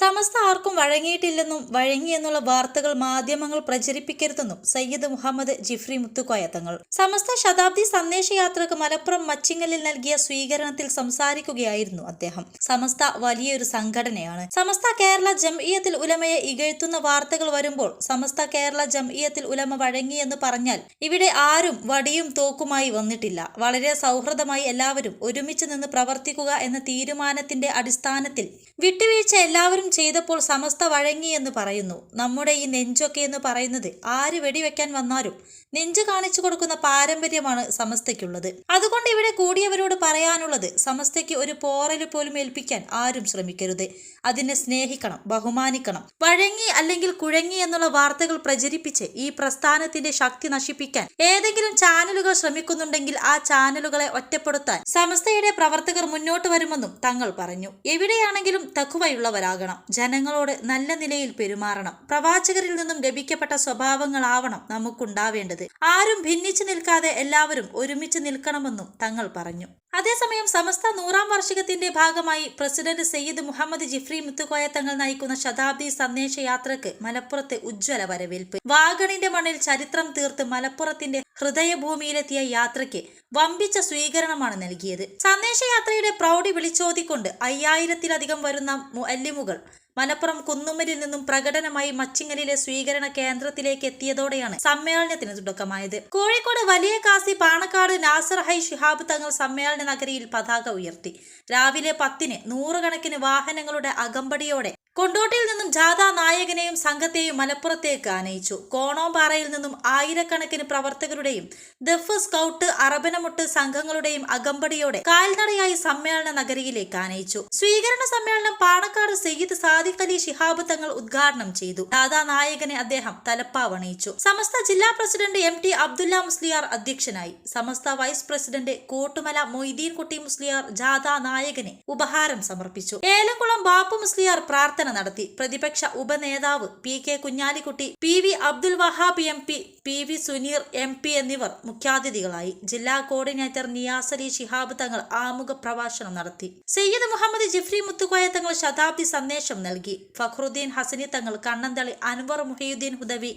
സമസ്ത ആർക്കും വഴങ്ങിയിട്ടില്ലെന്നും വഴങ്ങിയെന്നുള്ള വാർത്തകൾ മാധ്യമങ്ങൾ പ്രചരിപ്പിക്കരുതെന്നും സയ്യിദ് മുഹമ്മദ് ജിഫ്രി മുത്തുക്കോയ തങ്ങൾ. സമസ്ത ശതാബ്ദി സന്ദേശയാത്രക്ക് മലപ്പുറം മച്ചിങ്ങലിൽ നൽകിയ സ്വീകരണത്തിൽ സംസാരിക്കുകയായിരുന്നു അദ്ദേഹം. സമസ്ത വലിയൊരു സംഘടനയാണ്. സമസ്ത കേരള ജംഇയത്തിൽ ഉലമയെ ഇകഴ്ത്തുന്ന വാർത്തകൾ വരുമ്പോൾ സമസ്ത കേരള ജംഇയത്തിൽ ഉലമ വഴങ്ങിയെന്ന് പറഞ്ഞാൽ ഇവിടെ ആരും വടിയും തോക്കുമായി വന്നിട്ടില്ല. വളരെ സൗഹൃദമായി എല്ലാവരും ഒരുമിച്ച് നിന്ന് പ്രവർത്തിക്കുക എന്ന തീരുമാനത്തിന്റെ അടിസ്ഥാനത്തിൽ വിട്ടുവീഴ്ച എല്ലാവരും ചെയ്തപ്പോൾ സമസ്ത വഴങ്ങി എന്ന് പറയുന്നു. നമ്മുടെ ഈ നെഞ്ചൊക്കെ എന്ന് പറയുന്നത് ആര് വെടിവെക്കാൻ വന്നാലും നെഞ്ച് കാണിച്ചു കൊടുക്കുന്ന പാരമ്പര്യമാണ് സമസ്തയ്ക്കുള്ളത്. അതുകൊണ്ട് ഇവിടെ കൂടിയവരോട് പറയാനുള്ളത് സമസ്തയ്ക്ക് ഒരു പോറൽ പോലും ഏൽപ്പിക്കാൻ ആരും ശ്രമിക്കരുത്. അതിനെ സ്നേഹിക്കണം ബഹുമാനിക്കണം. വഴങ്ങി അല്ലെങ്കിൽ കുഴങ്ങി എന്നുള്ള വാർത്തകൾ പ്രചരിപ്പിച്ച് ഈ പ്രസ്ഥാനത്തിന്റെ ശക്തി നശിപ്പിക്കാൻ ഏതെങ്കിലും ചാനലുകൾ ശ്രമിക്കുന്നുണ്ടെങ്കിൽ ആ ചാനലുകളെ ഒറ്റപ്പെടുത്താൻ സമസ്തയുടെ പ്രവർത്തകർ മുന്നോട്ട് വരുമെന്നും തങ്ങൾ പറഞ്ഞു. എവിടെയാണെങ്കിലും തക്കുവയുള്ളവരാകണം ജനങ്ങളോട് നല്ല നിലയിൽ പെരുമാറണം. പ്രവാചകരിൽ നിന്നും ലഭിക്കപ്പെട്ട സ്വഭാവങ്ങളാവണം നമുക്കുണ്ടാവേണ്ടത്. ആരും ഭിന്നിച്ചു നിൽക്കാതെ എല്ലാവരും ഒരുമിച്ച് നിൽക്കണമെന്നും തങ്ങൾ പറഞ്ഞു. അതേസമയം സമസ്ത നൂറാം വാർഷികത്തിന്റെ ഭാഗമായി പ്രസിഡന്റ് സയ്യിദ് മുഹമ്മദ് ജിഫ്രി മുത്തുകോയ തങ്ങൾ നയിക്കുന്ന ശതാബ്ദി സന്ദേശ മലപ്പുറത്ത് ഉജ്ജ്വല വരവേൽപ്പ്. വാഗണിന്റെ മണ്ണിൽ ചരിത്രം തീർത്ത് മലപ്പുറത്തിന്റെ ഹൃദയഭൂമിയിലെത്തിയ യാത്രയ്ക്ക് വമ്പിച്ച സ്വീകരണമാണ് നൽകിയത്. സന്ദേശയാത്രയുടെ പ്രൗഢി വിളിച്ചോതിക്കൊണ്ട് അയ്യായിരത്തിലധികം വരുന്ന മുഅല്ലിമുകൾ മലപ്പുറം കുന്നുമ്മലിൽ നിന്നും പ്രകടനമായി മച്ചിങ്ങലിലെ സ്വീകരണ കേന്ദ്രത്തിലേക്ക് എത്തിയതോടെയാണ് സമ്മേളനത്തിന് തുടക്കമായത്. കോഴിക്കോട് വലിയ കാസി പാണക്കാട് നാസർ ഹൈ ഷിഹാബ് തങ്ങൾ സമ്മേളന നഗരിയിൽ പതാക ഉയർത്തി. രാവിലെ പത്തിന് നൂറുകണക്കിന് വാഹനങ്ങളുടെ അകമ്പടിയോടെ കൊണ്ടോട്ടിയിൽ നിന്നും ജാഥ നായകനെയും സംഘത്തെയും മലപ്പുറത്തേക്ക് ആനയിച്ചു കോണോമ്പാറയിൽ നിന്നും ആയിരക്കണക്കിന് പ്രവർത്തകരുടെയും ദഫ് സ്കൗട്ട് അറബനമുട്ട് സംഘങ്ങളുടെയും അകമ്പടിയോടെ കാൽനടയായി സമ്മേളന നഗരിയിലേക്ക് ആനയിച്ചു സ്വീകരണ സമ്മേളനം പാണക്കാട് സയ്യിദ് സാദിഖ് അലി ശിഹാബ് തങ്ങൾ ഉദ്ഘാടനം ചെയ്തു. ജാഥ നായകനെ അദ്ദേഹം തലപ്പാവണയിച്ചു സമസ്ത ജില്ലാ president M T Abdulla Musliyar അധ്യക്ഷനായി. സമസ്ത വൈസ് പ്രസിഡന്റ് കോട്ടുമല മൊയ്തീൻ കുട്ടി മുസ്ലിയാർ ജാഥ നായകനെ ഉപഹാരം സമർപ്പിച്ചു. ഏലംകുളം ബാപ്പു മുസ്ലിയാർ പ്രാർത്ഥന നടത്തി. പ്രതിപക്ഷ ഉപനേതാവ് P K Kunhalikutty P V Abdul Wahab M P P V Suneer M P എന്നിവർ മുഖ്യാതിഥികളായി. ജില്ലാ കോർഡിനേറ്റർ നിയാസ് അലി ഷിഹാബ് തങ്ങൾ ആമുഖ പ്രഭാഷണം നടത്തി. സയ്യിദ് മുഹമ്മദ് ജിഫ്രി മുത്തുക്കോയ തങ്ങൾ ശതാബ്ദി സന്ദേശം നൽകി. ഫഖ്റുദ്ദീൻ ഹസനി തങ്ങൾ കണ്ണന്തളി അൻവർ മുഹിയുദ്ദീൻ ഹുദവി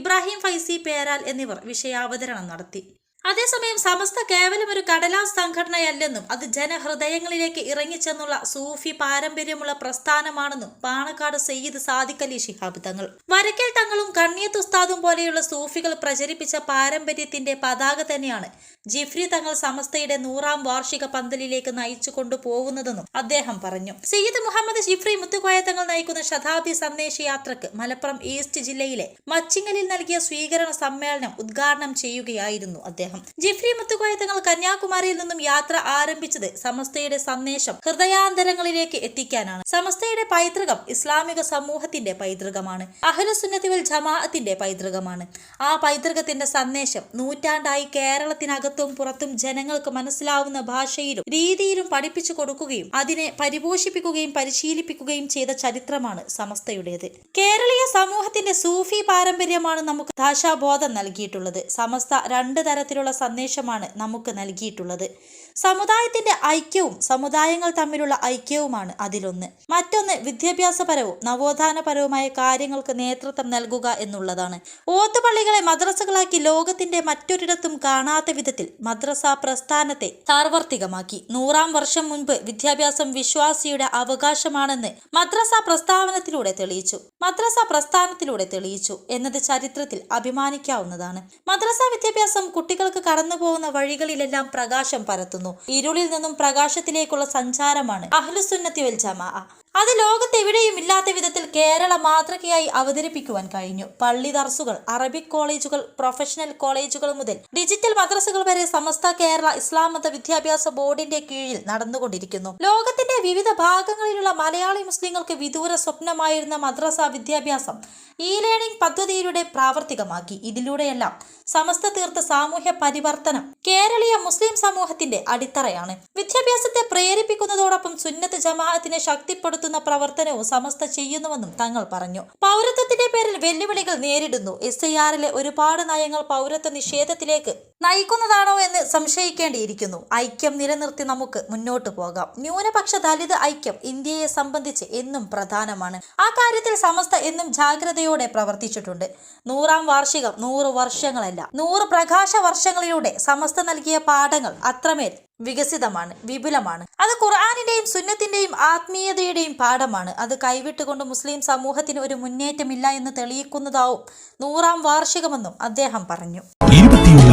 ഇബ്രാഹിം ഫൈസി പേരാൽ എന്നിവർ വിഷയാവതരണം നടത്തി. അതേസമയം സമസ്ത കേവലം ഒരു കടലാസ് സംഘടനയല്ലെന്നും അത് ജനഹൃദയങ്ങളിലേക്ക് ഇറങ്ങിച്ചെന്നുള്ള സൂഫി പാരമ്പര്യമുള്ള പ്രസ്ഥാനമാണെന്നും പാണക്കാട് സയ്യിദ് സാദിഖ് അലി ശിഹാബ് തങ്ങൾ. വരക്കൽ തങ്ങളും കണ്ണിയത്ത് ഉസ്താദും പോലെയുള്ള സൂഫികൾ പ്രചരിപ്പിച്ച പാരമ്പര്യത്തിന്റെ പതാക തന്നെയാണ് ജിഫ്രി തങ്ങൾ സമസ്തയുടെ നൂറാം വാർഷിക പന്തലിലേക്ക് നയിച്ചു കൊണ്ടുപോകുന്നതെന്നും അദ്ദേഹം പറഞ്ഞു. സയ്യിദ് മുഹമ്മദ് ജിഫ്രി മുത്തുകോയ തങ്ങൾ നയിക്കുന്ന ശതാബ്ദി സന്ദേശ യാത്രയ്ക്ക് മലപ്പുറം ഈസ്റ്റ് ജില്ലയിലെ മച്ചിങ്ങലിൽ നൽകിയ സ്വീകരണ സമ്മേളനം ഉദ്ഘാടനം ചെയ്യുകയായിരുന്നു അദ്ദേഹം. ജിഫ്രി മുത്തുകോയ തങ്ങൾ കന്യാകുമാരിയിൽ നിന്നും യാത്ര ആരംഭിച്ചത് സമസ്തയുടെ സന്ദേശം ഹൃദയാന്തരങ്ങളിലേക്ക് എത്തിക്കാനാണ്. സമസ്തയുടെ പൈതൃകം ഇസ്ലാമിക സമൂഹത്തിന്റെ പൈതൃകമാണ്. അഹലുസുന്നത്തിവൽ ജമാഅത്തിന്റെ പൈതൃകമാണ്. ആ പൈതൃകത്തിന്റെ സന്ദേശം നൂറ്റാണ്ടായി കേരളത്തിനകത്തും പുറത്തും ജനങ്ങൾക്ക് മനസ്സിലാവുന്ന ഭാഷയിലും രീതിയിലും പഠിപ്പിച്ചു കൊടുക്കുകയും അതിനെ പരിപോഷിപ്പിക്കുകയും പരിശീലിപ്പിക്കുകയും ചെയ്ത ചരിത്രമാണ് സമസ്തയുടേത്. കേരളീയ സമൂഹത്തിന്റെ സൂഫി പാരമ്പര്യമാണ് നമുക്ക് ഭാഷാബോധം നൽകിയിട്ടുള്ളത്. സമസ്ത രണ്ട് തരത്തിലുള്ള സന്ദേശമാണ് നമുക്ക് നൽകിയിട്ടുള്ളത്. സമുദായത്തിന്റെ ഐക്യവും സമുദായങ്ങൾ തമ്മിലുള്ള ഐക്യവുമാണ് അതിലൊന്ന്. മറ്റൊന്ന് വിദ്യാഭ്യാസപരവും നവോത്ഥാനപരവുമായ കാര്യങ്ങൾക്ക് നേതൃത്വം നൽകുക എന്നുള്ളതാണ്. ഓത്തുപള്ളികളെ മദ്രസകളാക്കി ലോകത്തിന്റെ മറ്റൊരിടത്തും കാണാത്ത വിധത്തിൽ മദ്രസ പ്രസ്ഥാനത്തെ സാർവർത്തികമാക്കി നൂറാം വർഷം മുൻപ് വിദ്യാഭ്യാസം വിശ്വാസിയുടെ അവകാശമാണെന്ന് മദ്രസ പ്രസ്താവനത്തിലൂടെ തെളിയിച്ചു. മദ്രസ പ്രസ്ഥാനത്തിലൂടെ തെളിയിച്ചു എന്നത് ചരിത്രത്തിൽ അഭിമാനിക്കാവുന്നതാണ്. മദ്രസ വിദ്യാഭ്യാസം കുട്ടികൾക്ക് കടന്നു പോകുന്ന വഴികളിലെല്ലാം പ്രകാശം പരത്തുന്നു. ഇരുളിൽ നിന്നും പ്രകാശത്തിലേക്കുള്ള സഞ്ചാരമാണ് അഹ്ലുസുന്നത്തി വൽ ജമാ അത് ലോകത്തെവിടെയും ഇല്ലാത്ത വിധത്തിൽ കേരള മാതൃകയായി അവതരിപ്പിക്കുവാൻ കഴിഞ്ഞു. പള്ളി ദർസുകൾ അറബിക് കോളേജുകൾ പ്രൊഫഷണൽ കോളേജുകൾ മുതൽ ഡിജിറ്റൽ മദ്രസകൾ വരെ സമസ്ത കേരള ഇസ്ലാം മത വിദ്യാഭ്യാസ ബോർഡിന്റെ കീഴിൽ നടന്നുകൊണ്ടിരിക്കുന്നു. ലോകത്തിന്റെ വിവിധ ഭാഗങ്ങളിലുള്ള മലയാളി മുസ്ലിങ്ങൾക്ക് വിദൂര സ്വപ്നമായിരുന്ന മദ്രസ വിദ്യാഭ്യാസം ഇ ലേണിംഗ് പദ്ധതിയിലൂടെ പ്രാവർത്തികമാക്കി. ഇതിലൂടെയെല്ലാം സമസ്ത തീർത്ത സാമൂഹ്യ പരിവർത്തനം കേരളീയ മുസ്ലിം സമൂഹത്തിന്റെ അടിത്തറയാണ്. വിദ്യാഭ്യാസത്തെ പ്രേരിപ്പിക്കുന്നതോടൊപ്പം സുന്നത്ത് ജമാഅത്തിനെ ശക്തിപ്പെടുത്തുന്ന പ്രവർത്തനവും സമസ്ത ചെയ്യുന്നുവെന്നും തങ്ങൾ പറഞ്ഞു. പൗരത്വത്തിന്റെ പേരിൽ വെല്ലുവിളികൾ നേരിടുന്നു. എസ് ഐ ആറിലെ ഒരുപാട് നയങ്ങൾ പൗരത്വ നിഷേധത്തിലേക്ക് നയിക്കുന്നതാണോ എന്ന് സംശയിക്കേണ്ടിയിരിക്കുന്നു. ഐക്യം നിലനിർത്തി നമുക്ക് മുന്നോട്ട് പോകാം. ന്യൂനപക്ഷ ദലിത് ഐക്യം ഇന്ത്യയെ സംബന്ധിച്ച് എന്നും പ്രധാനമാണ്. ആ കാര്യത്തിൽ സമസ്ത എന്നും ജാഗ്രതയോടെ പ്രവർത്തിച്ചിട്ടുണ്ട്. നൂറാം വാർഷികം നൂറ് വർഷങ്ങളല്ല. നൂറ് പ്രകാശ വർഷങ്ങളിലൂടെ സമസ്ത നൽകിയ പാഠങ്ങൾ അത്രമേൽ വികസിതമാണ് വിപുലമാണ്. അത് ഖുർആാനിന്റെയും സുന്നത്തിന്റെയും ആത്മീയതയുടെയും പാഠമാണ്. അത് കൈവിട്ടുകൊണ്ട് മുസ്ലിം സമൂഹത്തിന് ഒരു മുന്നേറ്റമില്ല എന്ന് തെളിയിക്കുന്നതാവും നൂറാം വാർഷികമെന്നും അദ്ദേഹം പറഞ്ഞു.